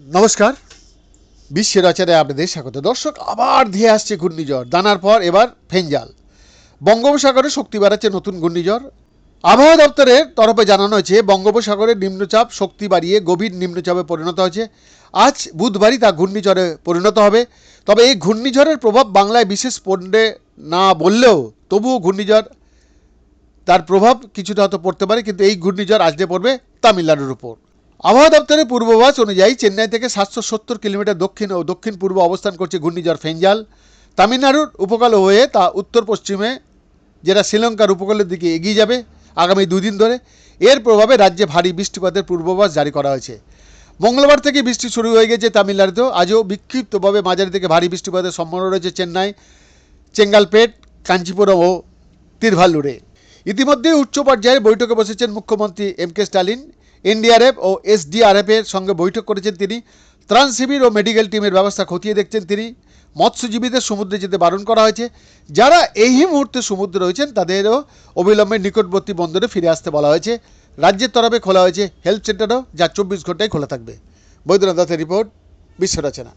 নমস্কার। বিশ্বের রচনায় আপনাদের স্বাগত। দর্শক, আবার ধেয়ে আসছে ঘূর্ণিঝড়। দানার পর এবার ফেঞ্জাল। বঙ্গোপসাগরে শক্তি বাড়াচ্ছে নতুন ঘূর্ণিঝড়। আবহাওয়া দপ্তরের তরফে জানানো হয়েছে বঙ্গোপসাগরের নিম্নচাপ শক্তি বাড়িয়ে গভীর নিম্নচাপে পরিণত হয়েছে। আজ বুধবারই তা ঘূর্ণিঝড়ে পরিণত হবে। তবে এই ঘূর্ণিঝড়ের প্রভাব বাংলায় বিশেষ পড়বে না বললেও তবুও ঘূর্ণিঝড় তার প্রভাব কিছুটা হয়তো পড়তে পারে, কিন্তু এই ঘূর্ণিঝড় আজকে পড়বে তামিলনাড়ুর উপর। আবহাওয়া দপ্তরের পূর্বাভাস অনুযায়ী চেন্নাই থেকে সাতশো সত্তর কিলোমিটার দক্ষিণ ও দক্ষিণ পূর্ব অবস্থান করছে ঘূর্ণিঝড় ফেঞ্জাল। তামিলনাড়ুর উপকূল হয়ে তা উত্তর পশ্চিমে, যেটা শ্রীলঙ্কার উপকূলের দিকে এগিয়ে যাবে আগামী দুদিন ধরে। এর প্রভাবে রাজ্যে ভারী বৃষ্টিপাতের পূর্বাভাস জারি করা হয়েছে। মঙ্গলবার থেকে বৃষ্টি শুরু হয়ে গেছে তামিলনাড়ুতেও। আজও বিক্ষিপ্তভাবে মাঝারি থেকে ভারী বৃষ্টিপাতের সম্ভাবনা রয়েছে চেন্নাই, চেঙ্গালপেট, কাঞ্চিপুরম ও তিরভাল্লুরে। ইতিমধ্যে উচ্চ পর্যায়ে বৈঠকে বসেছেন মুখ্যমন্ত্রী এম কে স্টালিন এনডিআরএফ ও এসডিআরএফের সঙ্গে বৈঠক করেছেন তিনি। ত্রাণ শিবির ও মেডিকেল টিমের ব্যবস্থা খতিয়ে দেখছেন তিনি। মৎস্যজীবীদের সমুদ্রে যেতে বারণ করা হয়েছে। যারা এই মুহূর্তে সমুদ্রে রয়েছেন, তাদেরও অবিলম্বে নিকটবর্তী বন্দরে ফিরে আসতে বলা হয়েছে। রাজ্যের তরফে খোলা হয়েছে হেলথ সেন্টারও, যা চব্বিশ ঘন্টায় খোলা থাকবে। বৈদ্যনাথ দাসের রিপোর্ট বিশ্ব রচনা